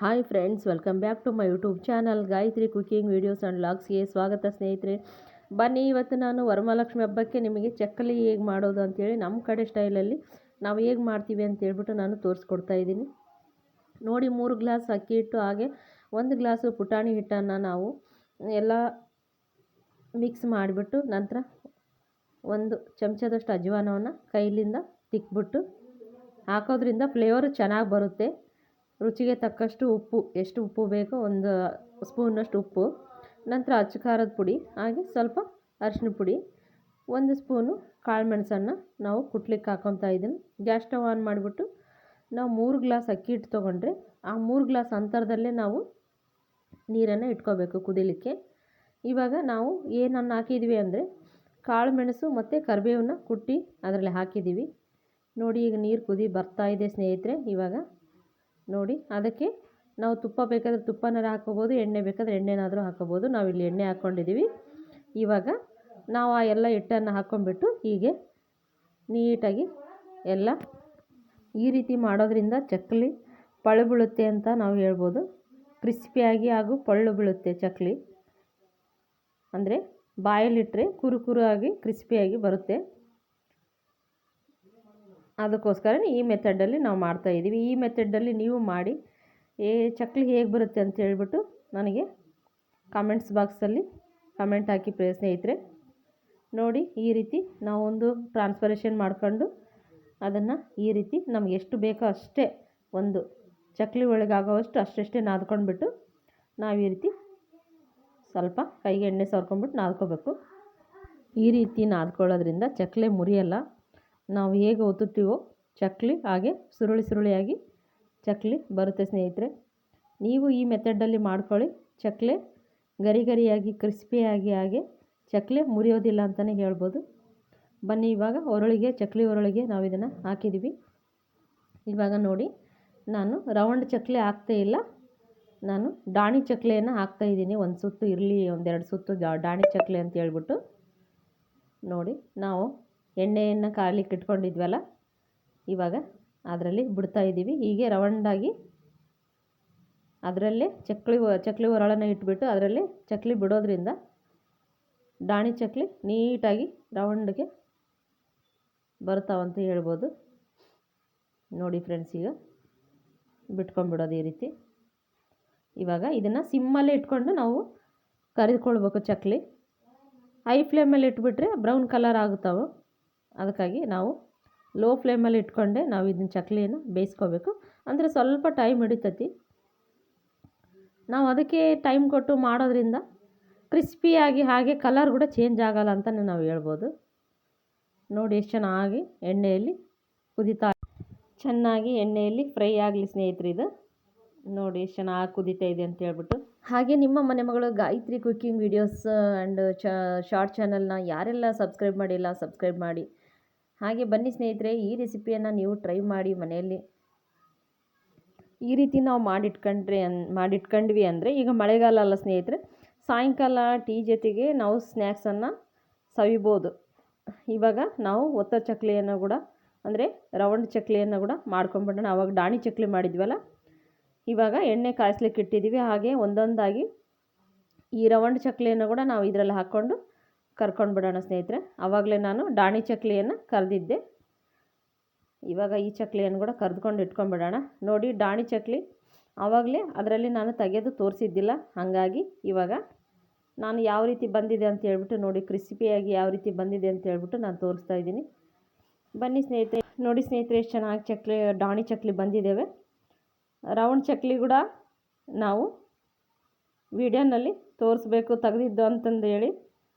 Hi friends, welcome back to my YouTube channel Gayathri cooking videos and ಲಾಗ್ಸ್ಗೆ ಸ್ವಾಗತ ಸ್ನೇಹಿತರೆ. ಬನ್ನಿ, ಇವತ್ತು ನಾನು ವರಮಹಾಲಕ್ಷ್ಮಿ ಹಬ್ಬಕ್ಕೆ ನಿಮಗೆ ಚಕ್ಕಲಿ ಹೇಗೆ ಮಾಡೋದು ಅಂತೇಳಿ ನಮ್ಮ ಕಡೆ ಸ್ಟೈಲಲ್ಲಿ ನಾವು ಹೇಗೆ ಮಾಡ್ತೀವಿ ಅಂತ ಹೇಳ್ಬಿಟ್ಟು ನಾನು ತೋರಿಸ್ಕೊಡ್ತಾ ಇದ್ದೀನಿ. ನೋಡಿ, ಮೂರು ಗ್ಲಾಸ್ ಅಕ್ಕಿ ಹಿಟ್ಟು, ಹಾಗೆ ಒಂದು ಗ್ಲಾಸು ಪುಟಾಣಿ ಹಿಟ್ಟನ್ನು ನಾವು ಎಲ್ಲ ಮಿಕ್ಸ್ ಮಾಡಿಬಿಟ್ಟು ನಂತರ ಒಂದು ಚಮಚದಷ್ಟು ಅಜ್ವಾನವನ್ನು ಕೈಲಿಂದ ತಿಕ್ಬಿಟ್ಟು ಹಾಕೋದ್ರಿಂದ ಫ್ಲೇವರು ಚೆನ್ನಾಗಿ ಬರುತ್ತೆ. ರುಚಿಗೆ ತಕ್ಕಷ್ಟು ಉಪ್ಪು, ಎಷ್ಟು ಉಪ್ಪು ಬೇಕೋ ಒಂದು ಸ್ಪೂನಷ್ಟು ಉಪ್ಪು, ನಂತರ ಅಚ್ಚ ಖಾರದ ಪುಡಿ, ಹಾಗೆ ಸ್ವಲ್ಪ ಅರಿಶಿನ ಪುಡಿ, ಒಂದು ಸ್ಪೂನು ಕಾಳು ಮೆಣಸನ್ನು ನಾವು ಕುಟ್ಲಿಕ್ಕೆ ಹಾಕೊತಾ ಇದ್ದೀನಿ ಗ್ಯಾಸ್ ಸ್ಟವ್ ಆನ್ ಮಾಡಿಬಿಟ್ಟು ನಾವು ಮೂರು ಗ್ಲಾಸ್ ಅಕ್ಕಿ ಹಿಟ್ಟು ತೊಗೊಂಡ್ರೆ ಆ ಮೂರು ಗ್ಲಾಸ್ ಅಂತರದಲ್ಲೇ ನಾವು ನೀರನ್ನು ಇಟ್ಕೋಬೇಕು ಕುದಿಲಿಕ್ಕೆ. ಇವಾಗ ನಾವು ಏನನ್ನು ಹಾಕಿದ್ವಿ ಅಂದರೆ ಕಾಳು ಮೆಣಸು ಮತ್ತು ಕರಿಬೇವನ್ನ ಕುಟ್ಟಿ ಅದರಲ್ಲಿ ಹಾಕಿದ್ದೀವಿ. ನೋಡಿ, ಈಗ ನೀರು ಕುದಿ ಬರ್ತಾ ಇದೆ ಸ್ನೇಹಿತರೆ, ಇವಾಗ ನೋಡಿ, ಅದಕ್ಕೆ ನಾವು ತುಪ್ಪ ಬೇಕಾದರೆ ತುಪ್ಪನಾರು ಹಾಕೋಬೋದು ಎಣ್ಣೆ ಬೇಕಾದರೆ ಎಣ್ಣೆನಾದರೂ ಹಾಕ್ಕೋಬೋದು. ನಾವಿಲ್ಲಿ ಎಣ್ಣೆ ಹಾಕ್ಕೊಂಡಿದ್ದೀವಿ ಇವಾಗ ನಾವು ಆ ಎಲ್ಲ ಹಿಟ್ಟನ್ನು ಹಾಕ್ಕೊಂಡ್ಬಿಟ್ಟು ಹೀಗೆ ನೀಟಾಗಿ ಎಲ್ಲ ಈ ರೀತಿ ಮಾಡೋದ್ರಿಂದ ಚಕ್ಕಲಿ ಪಳು ಬೀಳುತ್ತೆ ಅಂತ ನಾವು ಹೇಳ್ಬೋದು. ಕ್ರಿಸ್ಪಿಯಾಗಿ ಹಾಗೂ ಪಳ್ಳು ಬೀಳುತ್ತೆ ಚಕ್ಕಲಿ ಅಂದರೆ ಬಾಯಲ್ಲಿಟ್ಟರೆ ಕುರುಕುರು ಕುರು ಆಗಿ ಕ್ರಿಸ್ಪಿಯಾಗಿ ಬರುತ್ತೆ. ಅದಕ್ಕೋಸ್ಕರ ಈ ಮೆಥಡಲ್ಲಿ ನಾವು ಮಾಡ್ತಾಯಿದ್ದೀವಿ ಈ ಮೆಥಡಲ್ಲಿ ನೀವು ಮಾಡಿ, ಏ ಚಕ್ಲಿ ಹೇಗೆ ಬರುತ್ತೆ ಅಂತ ಹೇಳ್ಬಿಟ್ಟು ನನಗೆ ಕಾಮೆಂಟ್ಸ್ ಬಾಕ್ಸಲ್ಲಿ ಕಮೆಂಟ್ ಹಾಕಿ ಪ್ರಿಯ ಸ್ನೇಹಿತರೆ ನೋಡಿ ಈ ರೀತಿ ನಾವೊಂದು ಟ್ರಾನ್ಸ್ಫರೇಷನ್ ಮಾಡ್ಕೊಂಡು ಅದನ್ನು ಈ ರೀತಿ ನಮ್ಗೆ ಎಷ್ಟು ಬೇಕೋ ಅಷ್ಟೇ ಒಂದು ಚಕ್ಲಿ ಒಳಗಾಗೋವಷ್ಟು ಅಷ್ಟಷ್ಟೇ ನಾದ್ಕೊಂಡ್ಬಿಟ್ಟು ನಾವು ಈ ರೀತಿ ಸ್ವಲ್ಪ ಕೈಗೆ ಎಣ್ಣೆ ಸವರ್ಕೊಂಡ್ಬಿಟ್ಟು ನಾದ್ಕೋಬೇಕು. ಈ ರೀತಿ ನಾದ್ಕೊಳ್ಳೋದ್ರಿಂದ ಚಕ್ಲಿ ಮುರಿಯಲ್ಲ. ನಾವು ಹೇಗೆ ಒತ್ತುತ್ತೀವೋ ಚಕ್ಲಿ ಹಾಗೆ ಸುರುಳಿ ಸುರುಳಿಯಾಗಿ ಚಕ್ಲಿ ಬರುತ್ತೆ ಸ್ನೇಹಿತರೆ. ನೀವು ಈ ಮೆಥಡಲ್ಲಿ ಮಾಡ್ಕೊಳ್ಳಿ. ಚಕ್ಲೆ ಗರಿ ಗರಿಯಾಗಿ, ಕ್ರಿಸ್ಪಿಯಾಗಿ ಹಾಗೆ ಚಕ್ಲೆ ಮುರಿಯೋದಿಲ್ಲ ಅಂತಲೇ ಹೇಳ್ಬೋದು. ಬನ್ನಿ, ಇವಾಗ ಒರಳಿಗೆ, ಚಕ್ಲಿ ಒರಳಿಗೆ ನಾವು ಇದನ್ನು ಹಾಕಿದ್ದೀವಿ. ಇವಾಗ ನೋಡಿ, ನಾನು ರೌಂಡ್ ಚಕ್ಲಿ ಹಾಕ್ತಾ ಇಲ್ಲ. ನಾನು ಡಾಣಿ ಚಕ್ಲೆಯನ್ನು ಹಾಕ್ತಾಯಿದ್ದೀನಿ ಒಂದು ಸುತ್ತು ಇರಲಿ, ಒಂದೆರಡು ಸುತ್ತು ಡಾಣಿ ಚಕ್ಲೆ ಅಂತ ಹೇಳ್ಬಿಟ್ಟು. ನೋಡಿ, ನಾವು ಎಣ್ಣೆಯನ್ನು ಕಾಯ್ಲಿಕ್ಕೆ ಇಟ್ಕೊಂಡಿದ್ವಲ್ಲ, ಇವಾಗ ಅದರಲ್ಲಿ ಬಿಡ್ತಾ ಇದ್ದೀವಿ. ಹೀಗೆ ರೌಂಡಾಗಿ ಅದರಲ್ಲೇ ಚಕ್ಲಿ ಚಕ್ಲಿ ಒರಳನ್ನು ಇಟ್ಬಿಟ್ಟು ಅದರಲ್ಲಿ ಚಕ್ಲಿ ಬಿಡೋದ್ರಿಂದ ಡಾಣಿ ಚಕ್ಲಿ ನೀಟಾಗಿ ರೌಂಡ್ಗೆ ಬರ್ತಾವಂತ ಹೇಳ್ಬೋದು. ನೋಡಿ ಫ್ರೆಂಡ್ಸ್, ಈಗ ಬಿಟ್ಕೊಂಡ್ಬಿಡೋದು ಈ ರೀತಿ. ಇವಾಗ ಇದನ್ನು ಸಿಮ್ಮಲ್ಲೇ ಇಟ್ಕೊಂಡು ನಾವು ಕರಿದ್ಕೊಳ್ಬೇಕು ಚಕ್ಲಿ. ಹೈ ಫ್ಲೇಮಲ್ಲಿ ಇಟ್ಬಿಟ್ರೆ ಬ್ರೌನ್ ಕಲರ್ ಆಗುತ್ತವೆ. ಅದಕ್ಕಾಗಿ ನಾವು ಲೋ ಫ್ಲೇಮಲ್ಲಿ ಇಟ್ಕೊಂಡೆ ನಾವು ಇದನ್ನ ಚಕ್ಲಿಯನ್ನು ಬೇಯಿಸ್ಕೋಬೇಕು. ಅಂದರೆ ಸ್ವಲ್ಪ ಟೈಮ್ ಹಿಡಿತತಿ. ನಾವು ಅದಕ್ಕೆ ಟೈಮ್ ಕೊಟ್ಟು ಮಾಡೋದ್ರಿಂದ ಕ್ರಿಸ್ಪಿಯಾಗಿ ಹಾಗೆ ಕಲರ್ ಕೂಡ ಚೇಂಜ್ ಆಗಲ್ಲ ಅಂತಲೇ ನಾವು ಹೇಳ್ಬೋದು. ನೋಡಿ ಎಷ್ಟು ಚೆನ್ನಾಗಿ ಎಣ್ಣೆಯಲ್ಲಿ ಕುದಿತಾ ಚೆನ್ನಾಗಿ ಎಣ್ಣೆಯಲ್ಲಿ ಫ್ರೈ ಆಗಲಿ ಸ್ನೇಹಿತರೆ ಇದು. ನೋಡಿ ಎಷ್ಟು ಚೆನ್ನಾಗಿ ಕುದೀತಾ ಇದೆ ಅಂತ ಹೇಳ್ಬಿಟ್ಟು. ಹಾಗೆ ನಿಮ್ಮ ಮನೆ ಮಗಳು ಗಾಯತ್ರಿ ಕುಕ್ಕಿಂಗ್ ವೀಡಿಯೋಸ್ ಆ್ಯಂಡ್ ಚ ಶಾರ್ಟ್ ಚಾನಲ್ನ ಯಾರೆಲ್ಲ ಸಬ್ಸ್ಕ್ರೈಬ್ ಮಾಡಿಲ್ಲ ಸಬ್ಸ್ಕ್ರೈಬ್ ಮಾಡಿ. ಹಾಗೆ ಬನ್ನಿ ಸ್ನೇಹಿತರೆ, ಈ ರೆಸಿಪಿಯನ್ನು ನೀವು ಟ್ರೈ ಮಾಡಿ ಮನೆಯಲ್ಲಿ. ಈ ರೀತಿ ನಾವು ಮಾಡಿಟ್ಕೊಂಡ್ರೆ ಅನ್, ಮಾಡಿಟ್ಕೊಂಡ್ವಿ ಅಂದರೆ ಈಗ ಮಳೆಗಾಲ ಅಲ್ಲ ಸ್ನೇಹಿತರೆ, ಸಾಯಂಕಾಲ ಟೀ ಜೊತೆಗೆ ನಾವು ಸ್ನ್ಯಾಕ್ಸನ್ನು ಸವಿಬೋದು. ಇವಾಗ ನಾವು ಒತ್ತ ಚಕ್ಲಿಯನ್ನು ಕೂಡ, ಅಂದರೆ ರೌಂಡ್ ಚಕ್ಲಿಯನ್ನು ಕೂಡ ಮಾಡ್ಕೊಂಬಿಡೋಣ. ಆವಾಗ ಡಾಣಿ ಚಕ್ಲಿ ಮಾಡಿದ್ವಲ್ಲ, ಇವಾಗ ಎಣ್ಣೆ ಕಾಯಿಸ್ಲಿಕ್ಕೆ ಇಟ್ಟಿದ್ದೀವಿ. ಹಾಗೆ ಒಂದೊಂದಾಗಿ ಈ ರೌಂಡ್ ಚಕ್ಲಿಯನ್ನು ಕೂಡ ನಾವು ಇದರಲ್ಲಿ ಹಾಕ್ಕೊಂಡು ಕರ್ಕೊಂಡು ಬಿಡೋಣ ಸ್ನೇಹಿತರೆ. ಆವಾಗಲೇ ನಾನು ಡಾಣಿ ಚಕ್ಲಿಯನ್ನು ಕರೆದಿದ್ದೆ. ಇವಾಗ ಈ ಚಕ್ಲಿಯನ್ನು ಕೂಡ ಕರೆದುಕೊಂಡು ಇಟ್ಕೊಂಡ್ಬಿಡೋಣ ನೋಡಿ ಡಾಣಿ ಚಕ್ಲಿ ಆವಾಗಲೇ ಅದರಲ್ಲಿ ನಾನು ತೆಗೆದು ತೋರಿಸಿದ್ದಿಲ್ಲ. ಹಾಗಾಗಿ ಇವಾಗ ನಾನು ಯಾವ ರೀತಿ ಬಂದಿದೆ ಅಂತ ಹೇಳ್ಬಿಟ್ಟು ನೋಡಿ, ಕ್ರಿಸ್ಪಿಯಾಗಿ ಯಾವ ರೀತಿ ಬಂದಿದೆ ಅಂತ ಹೇಳ್ಬಿಟ್ಟು ನಾನು ತೋರಿಸ್ತಾ ಇದ್ದೀನಿ. ಬನ್ನಿ ಸ್ನೇಹಿತರೆ. ನೋಡಿ ಸ್ನೇಹಿತರೆ, ಎಷ್ಟು ಚೆನ್ನಾಗಿ ಚಕ್ಲಿ ಡಾಣಿ ಚಕ್ಲಿ ಬಂದಿದ್ದೇವೆ ರೌಂಡ್ ಚಕ್ಲಿ ಕೂಡ ನಾವು ವಿಡಿಯೋನಲ್ಲಿ ತೋರಿಸ್ಬೇಕು ತೆಗೆದಿದ್ದು ಅಂತಂದು ಹೇಳಿ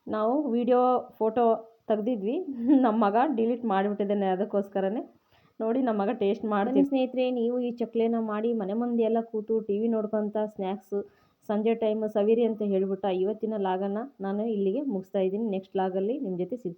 ನಾವು ವಿಡಿಯೋ, ಫೋಟೋ ತೆಗ್ದಿದ್ವಿ. ನಮ್ಮ ಮಗ ಡಿಲೀಟ್ ಮಾಡಿಬಿಟ್ಟಿದ್ದಾನೆ ಅದಕ್ಕೋಸ್ಕರನೇ. ನೋಡಿ ನಮ್ಮ ಮಗ ಟೇಸ್ಟ್ ಮಾಡ್ತೀನಿ ಸ್ನೇಹಿತರೆ, ನೀವು ಈ ಚಕ್ಲೇನ ಮಾಡಿ ಮನೆ ಮುಂದೆ ಎಲ್ಲ ಕೂತು ಟಿ ವಿ ನೋಡ್ಕೊತ ಸ್ನ್ಯಾಕ್ಸು ಸಂಜೆ ಟೈಮ್ ಸವಿರಿ ಅಂತ ಹೇಳಿಬಿಟ್ಟ ಇವತ್ತಿನ ಲಾಗನ್ನು ನಾನು ಇಲ್ಲಿಗೆ ಮುಗಿಸ್ತಾ ಇದ್ದೀನಿ. ನೆಕ್ಸ್ಟ್ ಲಾಗಲ್ಲಿ ನಿಮ್ಮ ಜೊತೆ ಸಿಗ್ತೀನಿ.